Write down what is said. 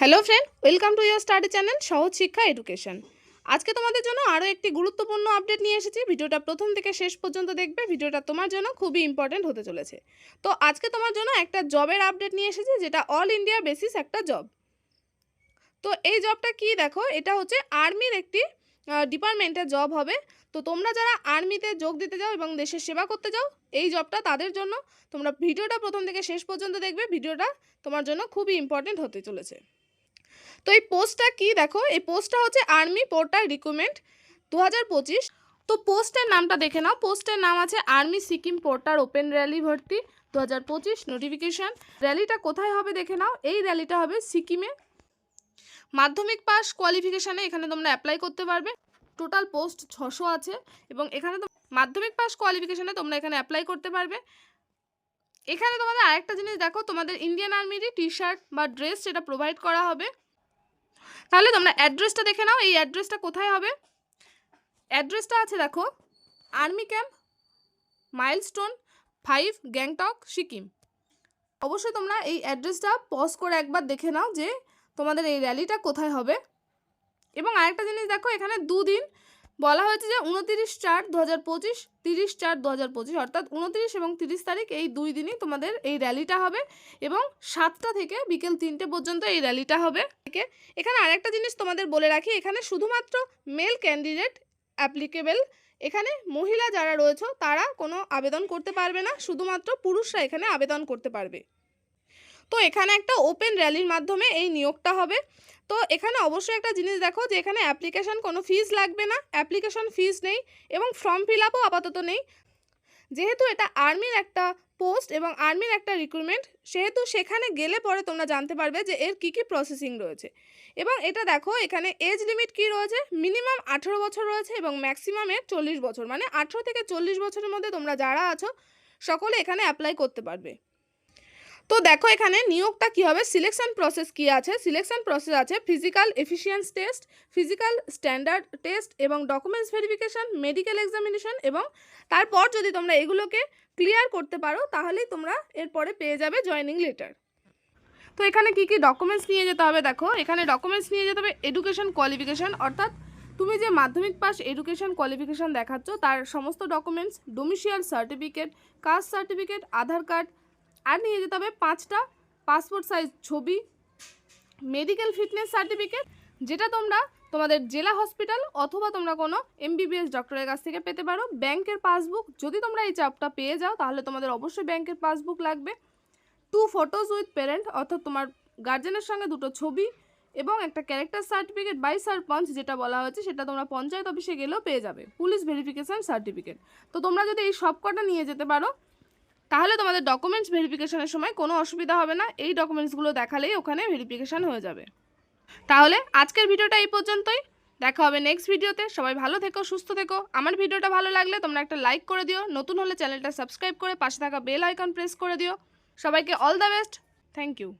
Hello friend welcome to your study channel সহজ শিক্ষা education আজকে তোমাদের জন্য আরও একটি গুরুত্বপূর্ণ আপডেট নিয়ে এসেছি। ভিডিওটা প্রথম থেকে শেষ পর্যন্ত দেখবে। ভিডিওটা তোমার জন্য খুবই ইম্পর্ট্যান্ট হতে চলেছে। তো আজকে তোমার জন্য একটা জবের আপডেট নিয়ে এসেছি, যেটা অল ইন্ডিয়া বেসিস একটা জব তো এই জবটা কি দেখো, এটা হচ্ছে আর্মির একটি ডিপার্টমেন্টের জব হবে। তো তোমরা যারা আর্মিতে যোগ দিতে যাও এবং দেশের সেবা করতে যাও, এই জবটা তাদের জন্য তোমরা ভিডিওটা প্রথম থেকে শেষ পর্যন্ত দেখবে। ভিডিওটা তোমার জন্য খুবই ইম্পর্ট্যান্ট হতে চলেছে। তো এই পোস্টটা কি দেখো? এই পোস্টটা হচ্ছে আর্মি পোর্টাল রিক্রুটমেন্ট দু তো পোস্টের নামটা দেখে নাও। পোস্টের নাম আছে army Sikkim porter open rally ভর্তি দু হাজার পঁচিশ নোটিফিকেশান। র্যালিটা কোথায় হবে দেখে নাও। এই র্যালিটা হবে সিকিমে। মাধ্যমিক পাস কোয়ালিফিকেশানে এখানে তোমরা অ্যাপ্লাই করতে পারবে। টোটাল পোস্ট ছশো আছে এবং এখানে তো মাধ্যমিক পাস কোয়ালিফিকেশানে তোমরা এখানে অ্যাপ্লাই করতে পারবে। এখানে তোমাদের আরেকটা জিনিস দেখো। তোমাদের ইন্ডিয়ান আর্মিরই টি শার্ট বা ড্রেস সেটা প্রোভাইড করা হবে। তাহলে তোমরা অ্যাড্রেসটা দেখে নাও, এই অ্যাড্রেসটা কোথায় হবে? অ্যাড্রেসটা আছে, দেখো army camp milestone five Gangtok Sikkim অবশ্যই তোমরা এই অ্যাড্রেসটা পজ করে একবার দেখে নাও যে তোমাদের এই র্যালিটা কোথায় হবে। এবং আরেকটা জিনিস দেখো, এখানে দুদিন বলা হয়েছে যে উনতিরিশ চার দু হাজার পঁচিশ, তিরিশ চার দু হাজার পঁচিশ, অর্থাৎ উনতিরিশ এবং তিরিশ তারিখ এই দুই দিনই তোমাদের এই র্যালিটা হবে এবং সাতটা থেকে বিকেল তিনটে পর্যন্ত এই র্যালিটা হবে। এখানে আরেকটা জিনিস তোমাদের বলে রাখি, এখানে শুধুমাত্র মেল ক্যান্ডিডেট অ্যাপ্লিকেবেল এখানে মহিলা যারা রয়েছে তারা কোনো আবেদন করতে পারবে না, শুধুমাত্র পুরুষরা এখানে আবেদন করতে পারবে। তো এখানে একটা ওপেন র্যালির মাধ্যমে এই নিয়োগটা হবে। তো এখানে অবশ্যই একটা জিনিস দেখো যে, এখানে অ্যাপ্লিকেশন কোনো ফিস লাগবে না অ্যাপ্লিকেশন ফিস নেই এবং ফর্ম ফিল আপও আপাতত নেই। যেহেতু এটা আর্মির একটা পোস্ট এবং আর্মির একটা রিক্রুটমেন্ট সেহেতু সেখানে গেলে পরে তোমরা জানতে পারবে যে এর কী কী প্রসেসিং রয়েছে। এবং এটা দেখো, এখানে এজ লিমিট কী রয়েছে? মিনিমাম আঠেরো বছর রয়েছে এবং ম্যাক্সিমামের চল্লিশ বছর। মানে আঠেরো থেকে চল্লিশ বছরের মধ্যে তোমরা যারা আছো, সকলে এখানে অ্যাপ্লাই করতে পারবে। তো দেখো এখানে নিয়োগটা কী হবে? সিলেকশন প্রসেস কী আছে? সিলেকশন প্রসেস আছে physical efficiency test physical standard test এবং ডকুমেন্টস ভেরিফিকেশান মেডিকেল এক্সামিনেশন এবং তারপর যদি তোমরা এগুলোকে ক্লিয়ার করতে পারো, তাহলেই তোমরা এরপরে পেয়ে যাবে জয়নিং লেটার তো এখানে কি কি ডকুমেন্টস নিয়ে যেতে হবে দেখো? এখানে ডকুমেন্টস নিয়ে যেতে হবে এডুকেশন কোয়ালিফিকেশান অর্থাৎ তুমি যে মাধ্যমিক পাস এডুকেশন কোয়ালিফিকেশান দেখাচ্ছ, তার সমস্ত documents domicile certificate caste certificate Aadhaar card আর নিয়ে যেতে হবে পাঁচটা পাসপোর্ট সাইজ ছবি মেডিকেল ফিটনেস সার্টিফিকেট যেটা তোমরা তোমাদের জেলা হসপিটাল অথবা তোমরা কোনো এমবিবিএস ডক্টরের কাছ থেকে পেতে পারো। ব্যাংকের পাসবুক যদি তোমরা এই চাপটা পেয়ে যাও, তাহলে তোমাদের অবশ্যই ব্যাংকের পাসবুক লাগবে। টু ফটোজ উইথ প্যারেন্ট অর্থাৎ তোমার গার্জেনের সঙ্গে দুটো ছবি এবং একটা ক্যারেক্টার সার্টিফিকেট বাই সারপঞ্চ যেটা বলা হয়েছে, সেটা তোমরা পঞ্চায়েত অফিসে গেলেও পেয়ে যাবে। পুলিশ ভেরিফিকেশান সার্টিফিকেট তো তোমরা যদি এই সব কটা নিয়ে যেতে পারো তাহলে তোমাদের ডকুমেন্টস ভেরিফিকেশনের সময় কোনো অসুবিধা হবে না। এই ডকুমেন্টসগুলো দেখালেই ওখানে ভেরিফিকেশান হয়ে যাবে। তাহলে আজকের ভিডিওটা এই পর্যন্তই। দেখা হবে নেক্সট ভিডিওতে। সবাই ভালো থেকো, সুস্থ থেকো। আমার ভিডিওটা ভালো লাগলে তোমরা একটা লাইক করে দিও। নতুন হলে চ্যানেলটা সাবস্ক্রাইব করে পাশে থাকা বেল আইকন প্রেস করে দিও। সবাইকে all the best thank you